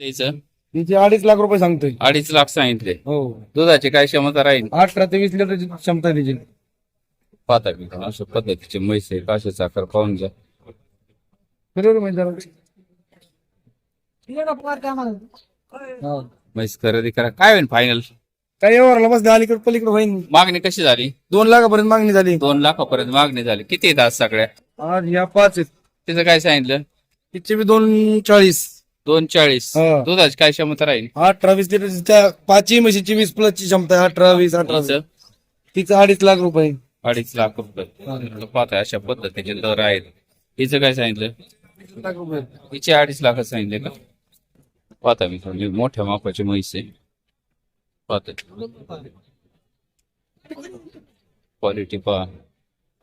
द्यायचं? तिचे अडीच लाख रुपये सांगतोय. अडीच लाख सांगितले. हो. दुधाची काय क्षमता राहील? अठरा ते वीस लिटरची क्षमता आहे तिची. पाहता मी. अशा पद्धतीचे म्हैस आहे काशे साखर पाहून घ्या. बरोबर माहिती हा. म्हैस खरेदी करा. काय होईल फायनल काय व्यवहारला बसले? अलीकडे पलीकडे होईन. मागणी कशी झाली? दोन लाखापर्यंत मागणी झाली. दोन लाखापर्यंत मागणी झाली. किती येतात सगळ्या? आज या पाच आहेत. तिचं काय सांगितलं? तिचे बी दोन चाळीस. दोन चाळीस हा. दुधाची काय क्षमता राहील? अठरा वीस लिटरची त्या पाचही म्हशीची वीस प्लस ची क्षमता आहे. अठरा वीस अठरा तिचं? तिचं अडीच लाख रुपये. अडीच लाख रुपये. पाहता अशा पद्धतीचे दर आहेत. हिचं काय सांगितलं? लाख रुपये. हिचे अडीच लाख सांगितले का? पाहता मी थोडी. मोठ्या मापाची म्हैस आहे. पाहता क्वालिटी पहा.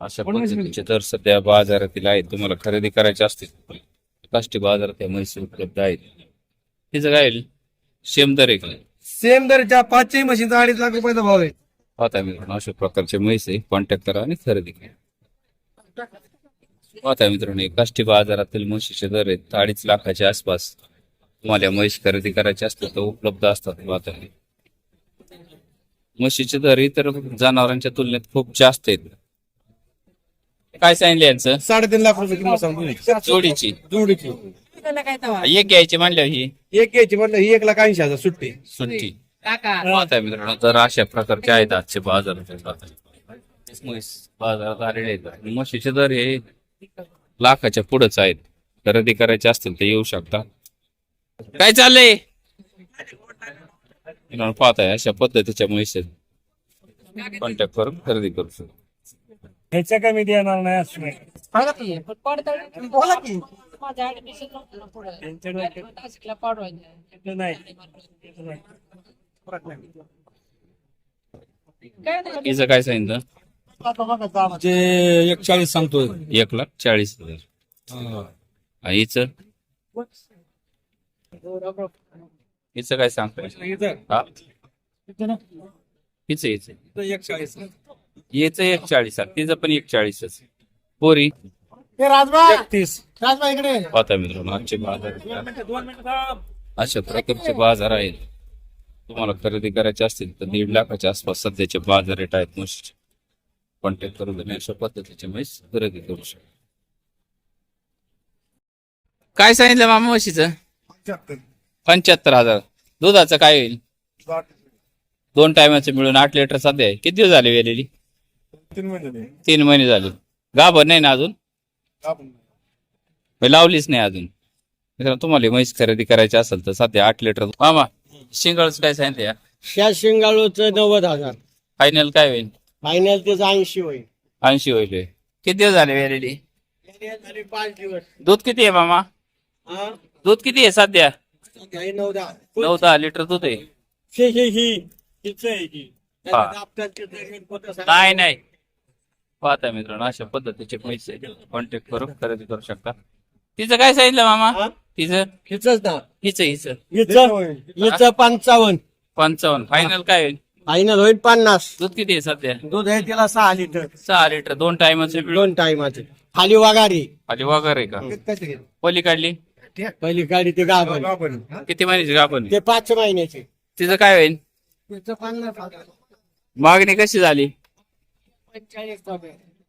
अशा पद्धतीचे दर सध्या बाजारातील आहेत. तुम्हाला खरेदी करायचे असतील. काष्टी बाजारात या म्हैसी उपलब्ध आहेत. तिचं काय? शेम दर आहे. का सेम दरच्या पाचही म्हशीचा अडीच लाख रुपयाचा भाव आहे. पाहता मित्रांनो अशा प्रकारचे म्हैस आहे. कॉन्टॅक्ट करा आणि खरेदी करा. पाहता मित्रांनो हे काष्टी बाजारातील म्हशीचे दर आहेत. अडीच लाखाच्या आसपास तुम्हाला म्हैस खरेदी करायचे असतील तर उपलब्ध असतात. पाहता म्हशीचे दर इतर जनावरांच्या तुलनेत खूप जास्त आहेत. काय सांगितलं यांचं? साडेतीन लाख रुपये किंमत सांगतो जोडीची. जोडीची. एक घ्यायची म्हणल्यावर ही. एक घ्यायची म्हटलं ही एक लाख ऐंशी हजार सुट्टी. सुट्टी. पाहता मित्रांनो तर अशा प्रकारचे आहेत आजचे म्हैस बाजारात आलेले आहेत. म्हशीचे दर हे लाखाच्या पुढेच आहेत. खरेदी करायचे असतील तर येऊ शकता. काय चाललंय? पाहताय अशा पद्धतीच्या आहेत. कॉन्टॅक्ट करून खरेदी करू शकतो. ह्याच्या कमी देणार नाही असं नाही. बोला की. माझ्या ऍडमिशन नव्हतं पुढे नाशिकला पाडवायचं काय नाही. हिचं काय सांगितलं? जे एक चाळीस सांगतोय. एक लाख चाळीस हजार. आणि हिचं? हिचं काय सांगतोय? हा. हिचं हिचं. एक चाळीस याचं एक चाळीस आहे. तिचं पण एक चाळीसच पोरी? एकतीस. पाहता मित्रांनो आजचे बाजार अशा प्रकारचे बाजार आहेत. तुम्हाला खरेदी करायचे असतील तर दीड लाखाच्या आसपास सध्याचे बाजार रेट आहेत म्हशीचे. कॉन्टॅक्ट करून तुम्ही अशा पद्धतीचे म्हैस खरेदी करू शकता. काय सांगितलं मामा म्हशीचं? पंच्याहत्तर. हजार. दुधाचं काय होईल? दोन टायमाचं मिळून आठ लिटर सध्या आहे. किती दिवस झाले वेलेली? तीन महिने तीन महिने झाले. गाभर नाही ना अजून? मी लावलीच नाही अजून. मित्रांनो, तुम्हाला म्हैस खरेदी करायची असेल तर सध्या आठ लिटर. मामा शिंगळच काय सांगितलं ह्या शेंगाळूचं नव्वद हजार. फायनल काय होईल? फायनल त्याचं ऐंशी होईल. ऐंशी होईल हे. किती दिवस झाले वेलेली झाले पाच दिवस. दूध किती आहे मामा? हा? दूध किती आहे सध्या? नऊ दहा. नऊ दहा लिटर दूध आहे. ही ही ही. हिचं ही. हा. ते सांग? नाही नाही. पाहता मित्रांनो अशा पद्धतीचे पैसे कॉन्टॅक्ट करून खरेदी करू शकता. तिचं काय सांगितलं मामा? हा? तिचं? हिचंच ना हिचं हिचं. हिचं? हिचं पंचावन्न. पंचावन्न. फायनल काय होईल? फायनल होईल पन्नास. दूध किती आहे सध्या? दूध आहे तिला सहा लिटर. सहा लिटर. दोन टायमाचे दोन टायमाचे. खाली वगारी. खाली वगैरे का? पली काढली? पहिली गाडी ते गाभण. किती महिन्याची आपण ते पाच महिन्याचे. तिचं काय होईल? तिचं पन्नास. मागणी कशी झाली?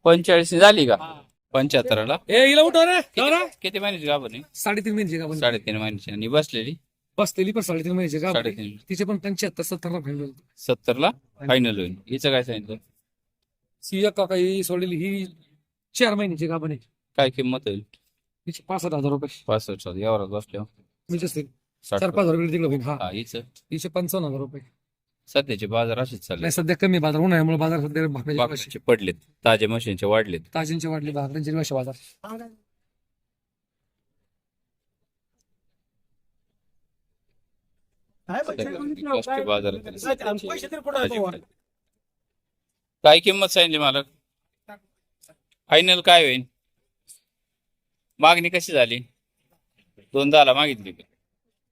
पंचेचाळीस झाली का? पंच्याहत्तरला? ए हिला उठव रे. किती- किती महिन्याची गाभण साडेतीन महिन्याची का पण साडेतीन महिन्याची. आणि बसलेली? बसलेली पण साडेतीन महिन्याची का साडेतीन तिचे पण पंच्याहत्तर सत्तर फायनल सत्तरला फायनल होईल. हिचं काय सांगितलं? सी का काही सोडलेली ही चार महिन्याची का पण काय किंमत होईल? तिचे पासष्ट हजार रुपये. पासष्ट यावर बसल्यावर म्हणजे असतील साठ चार पाच हजार रुपये तिकडे होईल. हा. हा हिचं. तिचे पंचावन्न हजार रुपये. सध्याचे बाजार असेच चालले नाही सध्या कमी बाजार उन्हाळ्यामुळे बाजार सध्या बाकरीचे पडलेत. ताजे मशीनचे वाढलेत. ताजींचे वाढले भाकऱ्यांचे भाषे बाजार. काष्टी? काय किंमत सांगितली मला फायनल काय होईल मागणी कशी झाली? दोन दहाला मागितली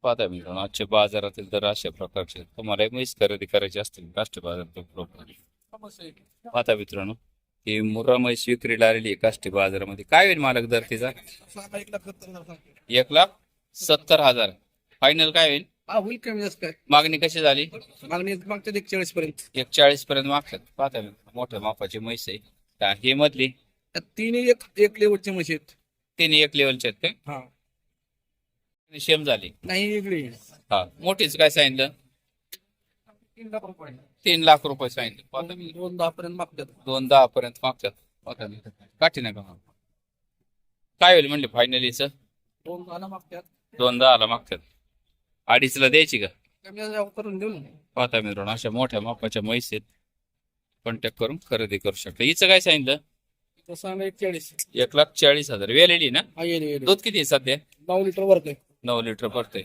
पाहता मी आजच्या बाजारातील दर अशा प्रकारचे. तुम्हाला म्हैस खरेदी करायची असतील काष्टी बाजारात उपलब्ध आहे. पाहता मित्रांनो ही मुर्रा म्हैस विक्रीला आलेली आहे काष्टी बाजारामध्ये. काय होईल मालक दर तिचा? एक लाख सत्तर हजार. फायनल काय होईल? होईल कमी जास्त मागणी कशी झाली? मागणी मागच्या एक चाळीस पर्यंत. एक चाळीस पर्यंत मागतात. पाहता मोठ्या मापाची म्हैस आहे. हे मधली? तिन्ही एक एक लेवलचे म्हशी आहेत. तिन्ही एक लेवलचे आहेत का शेम झाली. नाही वेगळी हा मोठीच काय सांगितलं? तीन लाख रुपये. तीन लाख रुपये सांगितलं. मी. दोन दहा पर्यंत मागतात. दोन दहा पर्यंत मागतात काठी नका मागू. काय होईल म्हणले फायनलीचं दोन दहाला मागतात. दोन दहाला मागतात. अडीचला द्यायची का? करून देऊ पाहता मित्रांनो अशा मोठ्या मापाच्या म्हैस आहेत. कॉन्टॅक्ट करून खरेदी करू शकता. हिचं काय सांगितलं? तसं एक चाळीस. एक लाख चाळीस हजार. वेलेली ना? हा दूध किती आहे सध्या? नऊ लिटर वरते. नऊ लिटर पडतंय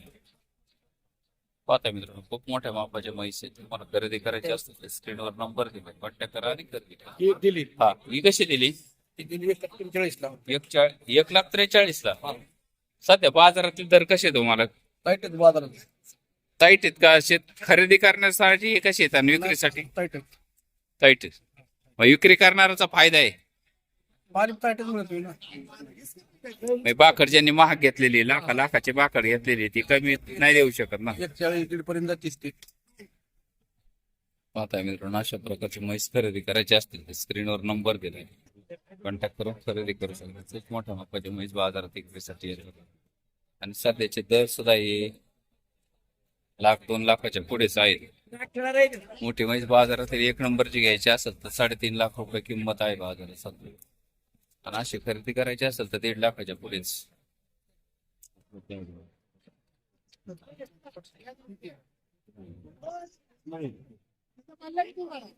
पाहता मित्रांनो खूप मोठ्या मापाच्या म्हैस आहेत. तुम्हाला खरेदी करायची असतील तर स्क्रीनवर नंबर दिला कॉन्टॅक्ट करा आणि खरेदी करा. ही दिली. हा ही कशी दिली? ती दिली एक लाख चाळीस ला. एक चाळ एक लाख त्रेचाळीस ला? सध्या बाजारातील दर कसे तुम्हाला? टाईट आहेत बाजारात. ताईट आहेत का? असे खरेदी करण्यासाठी हे कसे आहेत आणि विक्रीसाठी? टाईट आहेत. ताईट आहेत. मग विक्री करणाराचा फायदा आहे. ना. बाकड ज्यांनी महाग घेतलेली लाखा लाखाची बाकड घेतलेली ती कमी नाही देऊ शकत ना. एक चाळीस दीड पर्यंत जातीस ती. पाहता मित्रांनो अशा प्रकारची म्हैस खरेदी करायची असतील तर स्क्रीनवर नंबर दिलाय. कॉन्टॅक्ट करून खरेदी करू शकता. खूप मोठ्या मापाची म्हैस बाजारात विक्रीसाठी येतात आणि सध्याचे दर सुद्धा हे लाख दोन लाखाच्या पुढेच आहेत. मोठी म्हैस बाजारात एक नंबरची घ्यायची असेल तर साडेतीन लाख रुपये किंमत आहे बाजारात सध्या. आणि अशी खरेदी करायची असेल तर दीड लाखाच्या पुढेच.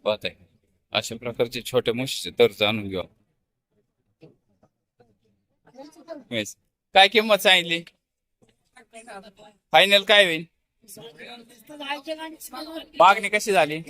पाहत. आहे अशा प्रकारचे छोटे म्हशीचे दर जाणून घेऊ. काय किंमत सांगितली? फायनल काय होईल? मागणी कशी झाली?